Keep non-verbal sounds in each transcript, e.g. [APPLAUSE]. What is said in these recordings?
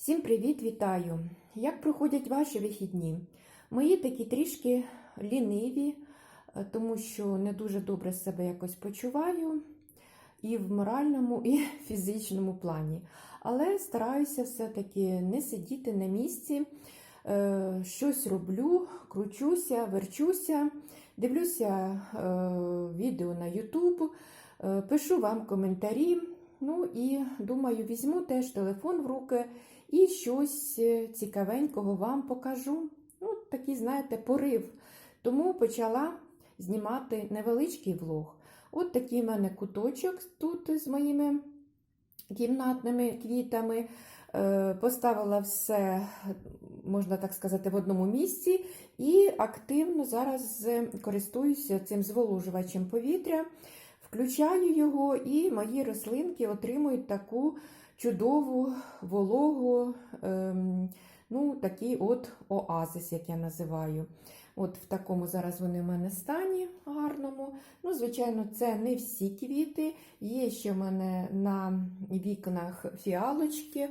Всім привіт, вітаю! Як проходять ваші вихідні? Мої такі трішки ліниві, е, тому що не дуже добре себе якось почуваю і в моральному, і в [LAUGHS] фізичному плані. Але стараюся все-таки не сидіти на місці, е, щось роблю, кручуся, верчуся, дивлюся е, відео на YouTube, пишу вам коментарі. Ну і думаю, візьму теж телефон в руки і щось е, цікавенького вам покажу. Ну, такий, знаєте, порив. Тому почала знімати невеличкий влог. От такий в мене куточок тут з моїми кімнатними квітами. Е, Поставила все, можна так сказати, в одному місці і активно зараз е, користуюся цим зволожувачем повітря. Включаю його, і мої рослинки отримують таку чудову вологу, ем, ну, такий от оазис, як я називаю. От в такому зараз вони в мене стані гарному. Ну, звичайно, це не всі квіти. Є ще в мене на вікнах фіалочки.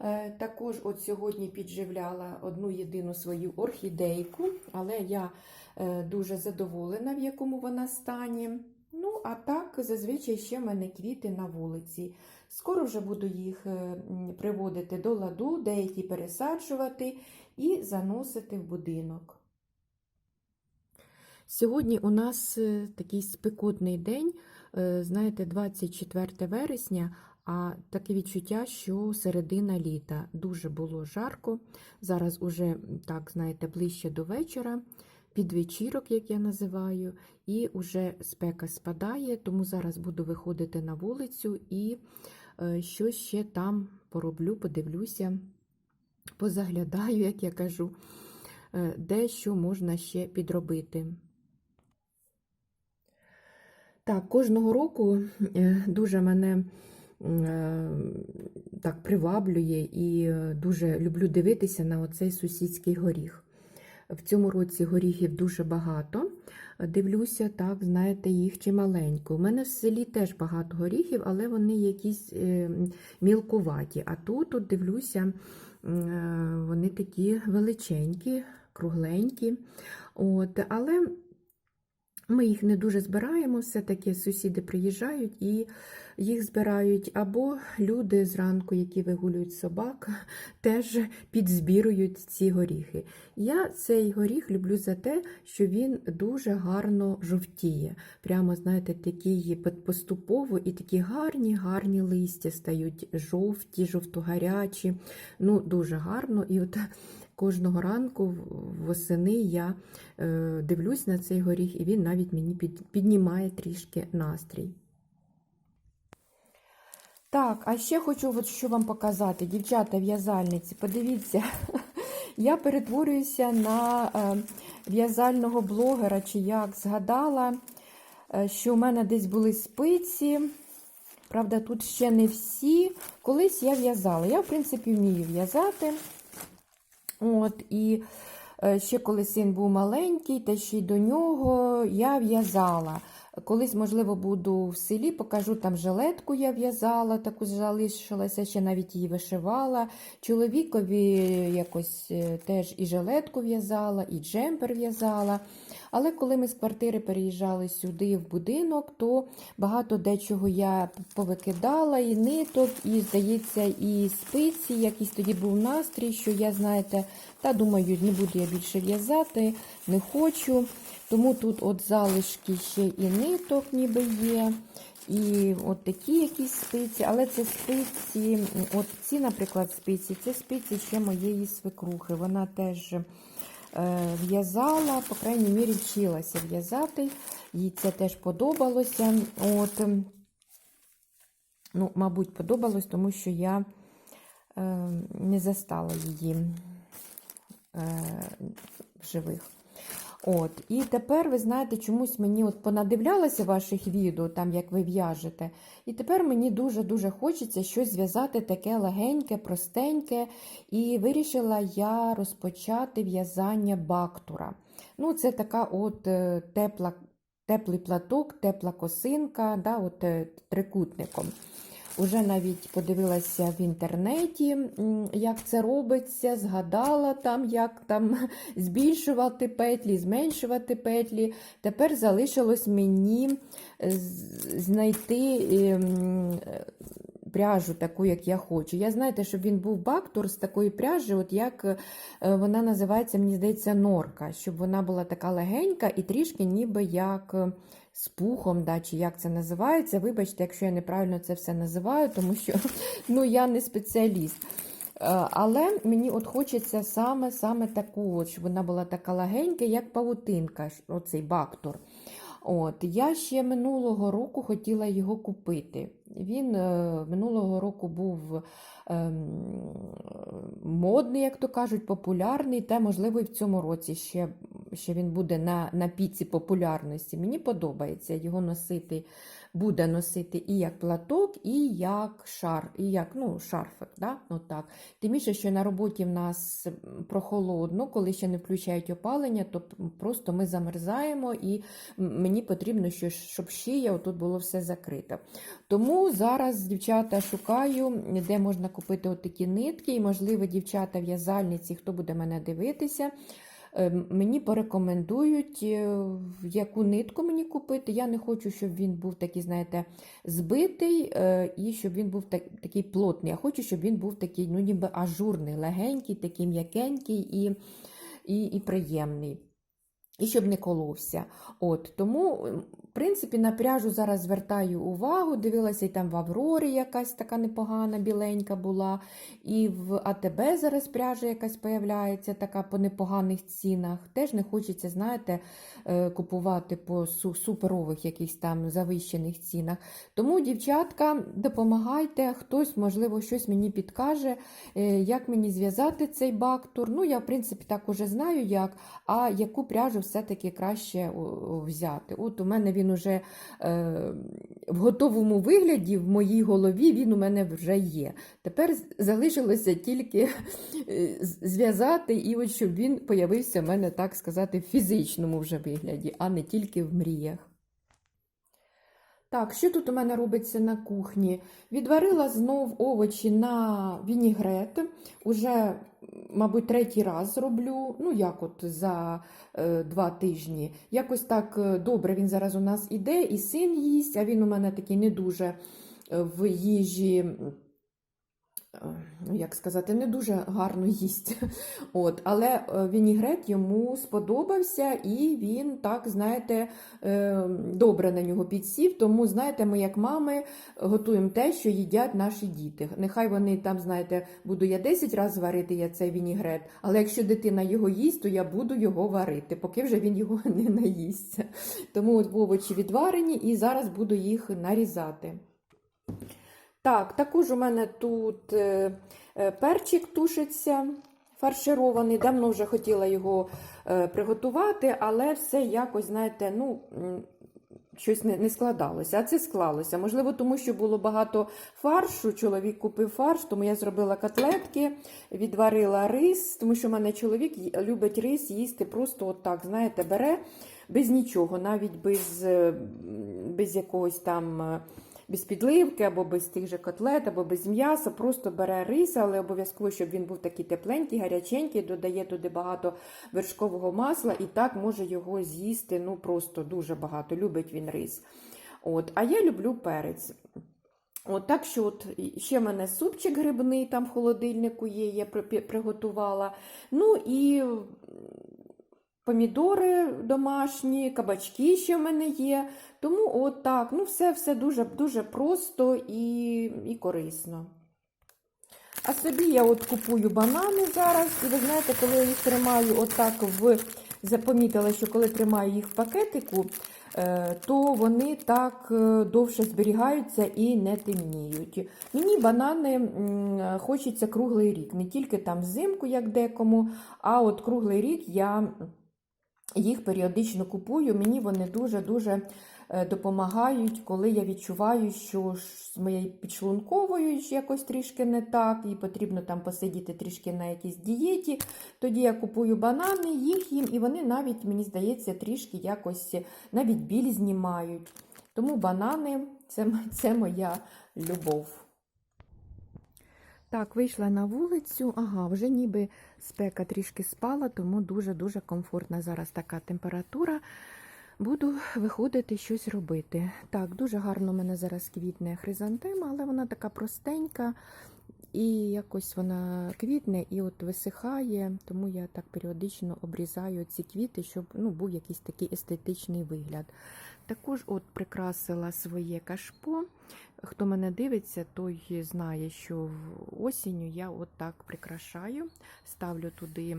Е, Також от сьогодні підживляла одну єдину свою орхідейку, але я е, дуже задоволена, в якому вона стані. Ну, а так, зазвичай ще в мене квіти на вулиці. Скоро вже буду їх е, приводити до ладу, деякі пересаджувати і заносити в будинок. Сьогодні у нас е, такий спекотний день, е, знаєте, 24 вересня, а таке відчуття, що середина літа. Дуже було жарко. Зараз уже, так, знаєте, ближче до вечора, під вечірок, як я називаю, і уже спека спадає, тому зараз буду виходити на вулицю і е, щось ще там пороблю, подивлюся, позаглядаю, як я кажу, е, де що можна ще підробити. Так, кожного року е, дуже мене так приваблює і дуже люблю дивитися на оцей сусідський горіх. В цьому році горіхів дуже багато. Дивлюся, так, знаєте, їх чималенько. У мене в селі теж багато горіхів, але вони якісь е, мілкуваті. А тут от дивлюся, е, вони такі величенькі, кругленькі. От, але ми їх не дуже збираємо, все-таки сусіди приїжджають і їх збирають, або люди зранку, які вигулюють собак, [LAUGHS] теж підзбірують ці горіхи. Я цей горіх люблю за те, що він дуже гарно жовтіє. Прямо, знаєте, такий поступово і такі гарні, гарні листя стають жовті, жовтогарячі. Ну, дуже гарно. І от [LAUGHS] Кожного ранку восени я е, дивлюсь на цей горіх, і він навіть мені під, піднімає трішки настрій. Так, а ще хочу от що вам показати, дівчата в'язальниці. Подивіться, [LAUGHS] я перетворююся на е, в'язального блогера, чи як згадала, е, що в мене десь були спиці. Правда, тут ще не всі. Колись я в'язала. Я, в принципі, вмію в'язати. От, І е, ще коли син був маленький, та ще й до нього я в'язала. Колись, можливо, буду в селі, покажу там жилетку я в'язала, таку залишилася, ще навіть її вишивала. Чоловікові якось е, теж і жилетку в'язала, і джемпер в'язала. Але коли ми з квартири переїжджали сюди в будинок, то багато дечого я повикидала, і ниток, і, здається, і спиці, якийсь тоді був настрій, що я, знаєте, та думаю, не буду я більше в'язати, не хочу. Тому тут от залишки ще і ниток ніби є. І от такі якісь спиці, але це спиці, от ці, наприклад, спиці, це спиці ще моєї свекрухи. Вона теж е, в'язала, по крайній мірі, вчилася в'язати. Їй це теж подобалося. От, ну, Мабуть, подобалось, тому що я е, не застала її е, живих. От, І тепер, ви знаєте, чомусь мені от понадивлялася ваших відео, там як ви в'яжете. І тепер мені дуже-дуже хочеться щось зв'язати таке легеньке, простеньке. І вирішила я розпочати в'язання бактура. Ну, Це така от е, тепла, теплий платок, тепла косинка, да, от, е, трикутником. Уже навіть подивилася в інтернеті, як це робиться, згадала там, як там [LAUGHS] збільшувати петлі, зменшувати петлі. Тепер залишилось мені е, знайти ем, е, пряжу таку, як я хочу. Я знаєте, щоб він був бактур з такої пряжі, от як е, вона називається, мені здається, норка, щоб вона була така легенька і трішки ніби як з пухом, да, чи як це називається. Вибачте, якщо я неправильно це все називаю, тому що [LAUGHS] ну, я не спеціаліст. Е, Але мені от хочеться саме саме таку, от, щоб вона була така легенька, як павутинка, оцей бактор. От, я ще минулого року хотіла його купити. Він е, минулого року був ем, модний, як то кажуть, популярний, та, можливо, і в цьому році ще, ще він буде на, на піці популярності. Мені подобається його носити, буде носити і як платок, і як шар, і як ну, шарфик. Да? Отак. Тим більше, що на роботі в нас прохолодно, коли ще не включають опалення, то просто ми замерзаємо, і мені потрібно, що- щоб шия тут було все закрите. Тому зараз, дівчата, шукаю, де можна купити отакі нитки, і, можливо, дівчата в'язальниці, хто буде мене дивитися. Е, Мені порекомендують, е, яку нитку мені купити. Я не хочу, щоб він був такий, знаєте, збитий е, і щоб він був так, такий плотний. Я хочу, щоб він був такий, ну, ніби ажурний, легенький, такий м'якенький і, і, і приємний. І щоб не коловся. От, тому, в принципі, на пряжу зараз звертаю увагу. Дивилася, і там в Аврорі якась така непогана, біленька була. І в АТБ зараз пряжа якась появляється, така по непоганих цінах. Теж не хочеться, знаєте, е, купувати по суперових якихось там завищених цінах. Тому, дівчатка, допомагайте, хтось, можливо, щось мені підкаже, е, як мені зв'язати цей бактур. Ну, я, в принципі, так уже знаю, як, а яку пряжу все-таки краще о, взяти. От у мене він уже е, в готовому вигляді, в моїй голові він у мене вже є. Тепер залишилося тільки е, зв'язати, і от щоб він появився в мене, так сказати, в фізичному вже вигляді, а не тільки в мріях. Так, що тут у мене робиться на кухні? Відварила знов овочі на вінігрет. Уже, мабуть, третій раз роблю. Ну, як от за е, два тижні. Якось так е, добре він зараз у нас іде, і син їсть, а він у мене такий не дуже е, в їжі. Е, Ну, як сказати, не дуже гарно їсть. [LAUGHS] От, але е, вінігрет йому сподобався, і він так, знаєте, е, добре на нього підсів. Тому, знаєте, ми, як мами, готуємо те, що їдять наші діти. Нехай вони там, знаєте, буду я 10 разів варити я цей вінігрет, але якщо дитина його їсть, то я буду його варити, поки вже він його [LAUGHS] не наїсться. Тому от овочі відварені, і зараз буду їх нарізати. Так, також у мене тут е, е, перчик тушиться фарширований. Давно вже хотіла його е, приготувати, але все якось, знаєте, ну. Щось не, не складалося, а це склалося. Можливо, тому що було багато фаршу. Чоловік купив фарш, тому я зробила котлетки, відварила рис, тому що в мене чоловік любить рис їсти просто от так, знаєте, бере без нічого, навіть без, без якогось там. Без підливки, або без тих же котлет, або без м'яса, просто бере рис, але обов'язково, щоб він був такий тепленький, гаряченький, додає туди багато вершкового масла і так може його з'їсти ну просто дуже багато. Любить він рис. От, А я люблю перець. От так що от ще в мене супчик грибний там в холодильнику є, я приготувала. Ну і помідори домашні, кабачки ще в мене є. Тому от так, ну все, все дуже, дуже просто і, і корисно. А собі я от купую банани зараз, і ви знаєте, коли я їх тримаю отак в. Запомітила, що коли тримаю їх в пакетику, е, то вони так е, довше зберігаються і не темніють. Мені банани хочеться круглий рік, не тільки там взимку, як декому, а от круглий рік я їх періодично купую. Мені вони дуже-дуже е, допомагають, коли я відчуваю, що з моєю підшлунковою якось трішки не так, і потрібно там посидіти трішки на якійсь дієті. Тоді я купую банани, їх їм, і вони навіть, мені здається, трішки якось навіть біль знімають. Тому банани це, це моя любов. Так, вийшла на вулицю. Ага, вже ніби спека трішки спала, тому дуже-дуже комфортна зараз така температура. Буду виходити щось робити. Так, дуже гарно в мене зараз квітне хризантема, але вона така простенька. І якось вона квітне і от висихає, тому я так періодично обрізаю ці квіти, щоб ну, був якийсь такий естетичний вигляд. Також от прикрасила своє кашпо. Хто мене дивиться, той знає, що осінню я от так прикрашаю, ставлю туди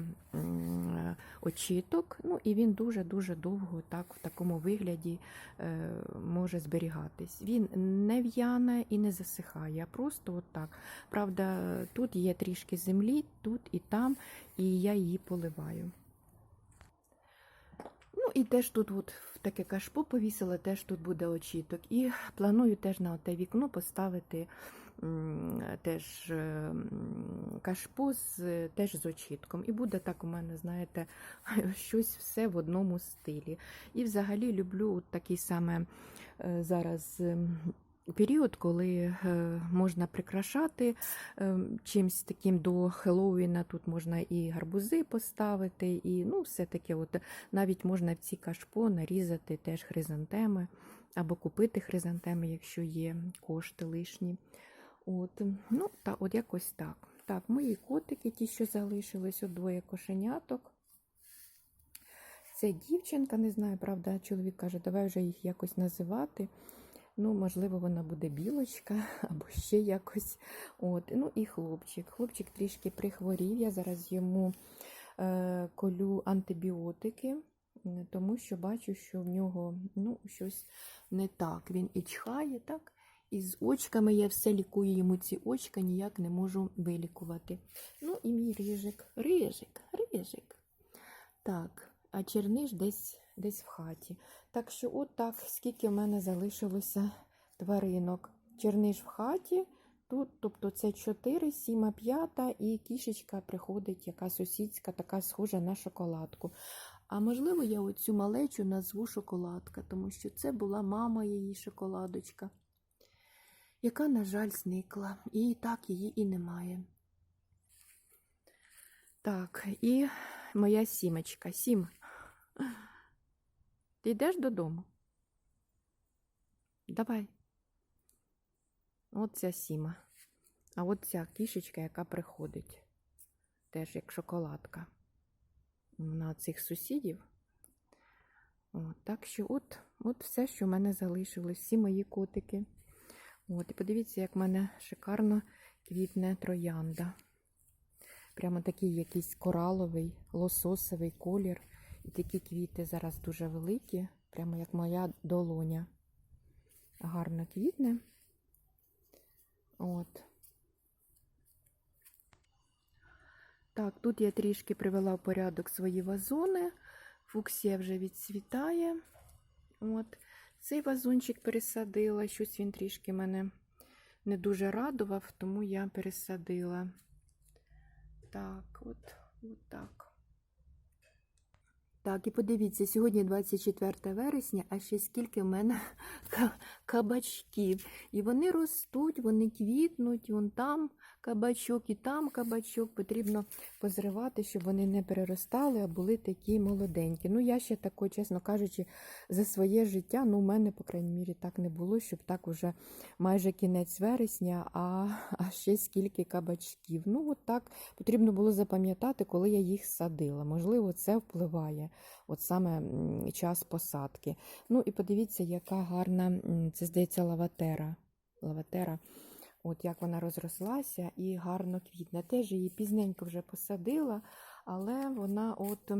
очіток, ну і він дуже-дуже довго так в такому вигляді е, може зберігатись. Він не в'яне і не засихає, а просто от. Правда, тут є трішки землі, тут і там, і я її поливаю. Ну і теж тут от в таке кашпо повісила, теж тут буде очіток. І планую теж на те вікно поставити теж е, кашпо з, теж з очітком. І буде так у мене, знаєте, [LAUGHS] щось все в одному стилі. І взагалі люблю от такий саме е, зараз. Ем, Період, коли е, можна прикрашати е, чимось таким до Хеллоуіна, тут можна і гарбузи поставити, і ну, все таке, от навіть можна в ці кашпо нарізати теж хризантеми, або купити хризантеми, якщо є кошти лишні. От, ну, та, от якось так. Так, мої котики, ті, що залишились, от двоє кошеняток. Це дівчинка, не знаю, правда, чоловік каже, давай вже їх якось називати. Ну, можливо, вона буде білочка [LAUGHS] або ще якось. От. Ну і хлопчик. Хлопчик трішки прихворів. Я зараз йому е, колю антибіотики, тому що бачу, що в нього ну, щось не так. Він і чхає, так? І з очками я все лікую йому ці очка, ніяк не можу вилікувати. Ну і мій рижик. Рижик, рижик. Так, а черниш десь, десь в хаті. Так що, от так, скільки в мене залишилося тваринок. Черниш в хаті, тут, тобто це 4, 7, 5, і кішечка приходить, яка сусідська, така схожа на шоколадку. А можливо, я оцю малечу назву шоколадка, тому що це була мама її шоколадочка, яка, на жаль, зникла. І так її і немає. Так, і моя сімечка. Сім. Ти йдеш додому? Давай. От ця сіма. А от ця кішечка, яка приходить, теж як шоколадка на цих сусідів. От, так що от, от все, що в мене залишилось, всі мої котики. От, і подивіться, як в мене шикарно квітне троянда. Прямо такий якийсь кораловий, лососовий колір. І такі квіти зараз дуже великі, прямо як моя долоня. Гарно квітне. От. Так, тут я трішки привела в порядок свої вазони. Фуксія вже відцвітає. От. Цей вазончик пересадила. Щось він трішки мене не дуже радував, тому я пересадила. Так, от, от так. Так, і подивіться, сьогодні 24 вересня, а ще скільки в мене [LAUGHS] ка- кабачків. І вони ростуть, вони квітнуть, вон там кабачок і там кабачок. Потрібно позривати, щоб вони не переростали, а були такі молоденькі. Ну, я ще такої, чесно кажучи, за своє життя, ну, у мене, по крайній мірі, так не було, щоб так уже майже кінець вересня, а, а ще скільки кабачків. Ну, от так потрібно було запам'ятати, коли я їх садила. Можливо, це впливає от саме час посадки. Ну і подивіться, яка гарна, це здається, лаватера. лаватера. От як вона розрослася і гарно квітне. Теж її пізненько вже посадила, але вона от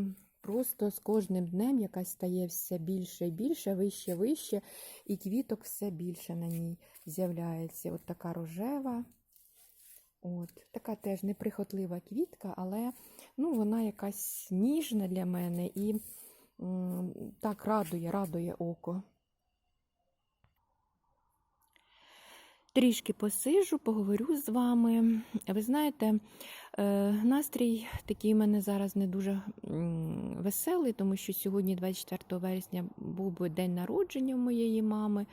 просто з кожним днем якась стає все більше і більше, вище, вище, і квіток все більше на ній з'являється. От така рожева. От, така теж неприхотлива квітка, але ну, вона якась ніжна для мене і м, так радує, радує око. Трішки посижу, поговорю з вами. Ви знаєте, е, настрій такий у мене зараз не дуже веселий, тому що сьогодні, 24 вересня, був би день народження моєї мами.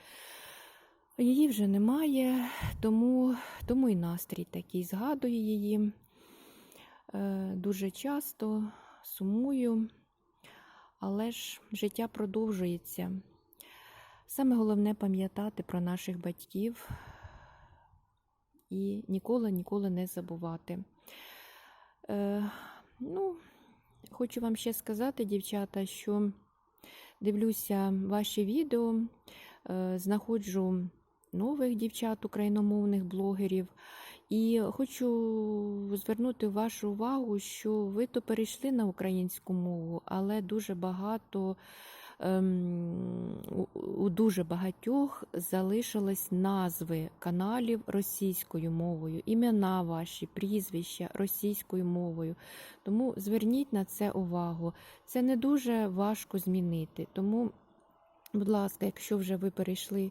Її вже немає, тому, тому і настрій такий. Згадую її е, дуже часто, сумую, але ж життя продовжується. Саме головне пам'ятати про наших батьків і ніколи ніколи не забувати. Е, ну, хочу вам ще сказати, дівчата, що дивлюся ваші відео, е, знаходжу нових дівчат, україномовних блогерів. І хочу звернути вашу увагу, що ви то перейшли на українську мову, але дуже багато у- у дуже багатьох залишились назви каналів російською мовою, імена ваші, прізвища російською мовою. Тому зверніть на це увагу. Це не дуже важко змінити. Тому, будь ласка, якщо вже ви перейшли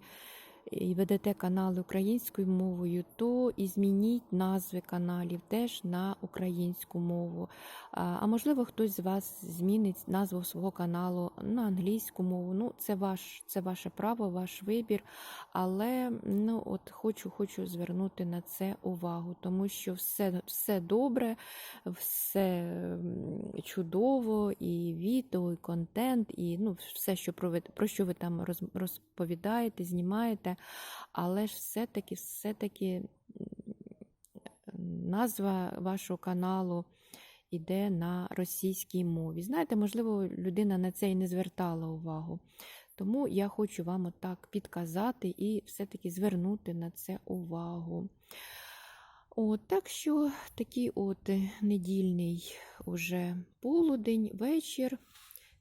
і ведете канали українською мовою, то і змініть назви каналів теж на українську мову. А, можливо, хтось з вас змінить назву свого каналу на англійську мову. Ну, це ваш, це ваше право, ваш вибір. Але ну, от хочу, хочу звернути на це увагу, тому що все, все добре, все чудово, і відео, і контент, і ну, все, що про, про що ви там розповідаєте, знімаєте, але ж все-таки, все-таки назва вашого каналу іде на російській мові. Знаєте, можливо, людина на це і не звертала увагу. Тому я хочу вам отак підказати і все-таки звернути на це увагу. От, так що такий от недільний уже полудень, вечір,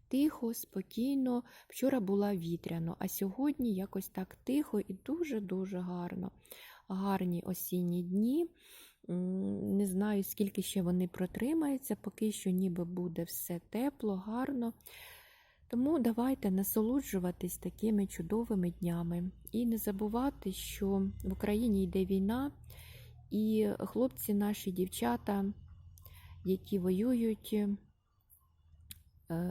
тихо, спокійно. Вчора була вітряно, а сьогодні якось так тихо і дуже-дуже гарно. Гарні осінні дні. Не знаю, скільки ще вони протримаються, поки що ніби буде все тепло, гарно. Тому давайте насолоджуватись такими чудовими днями і не забувати, що в Україні йде війна, і хлопці, наші дівчата, які воюють,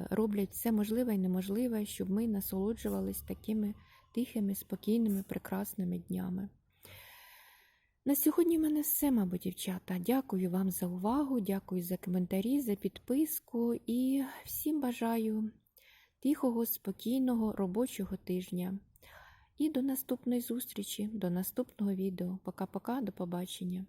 роблять все можливе і неможливе, щоб ми насолоджувались такими тихими, спокійними, прекрасними днями. На сьогодні в мене все, мабуть, дівчата. Дякую вам за увагу, дякую за коментарі, за підписку і всім бажаю тихого, спокійного робочого тижня. І до наступної зустрічі, до наступного відео. Пока-пока, до побачення.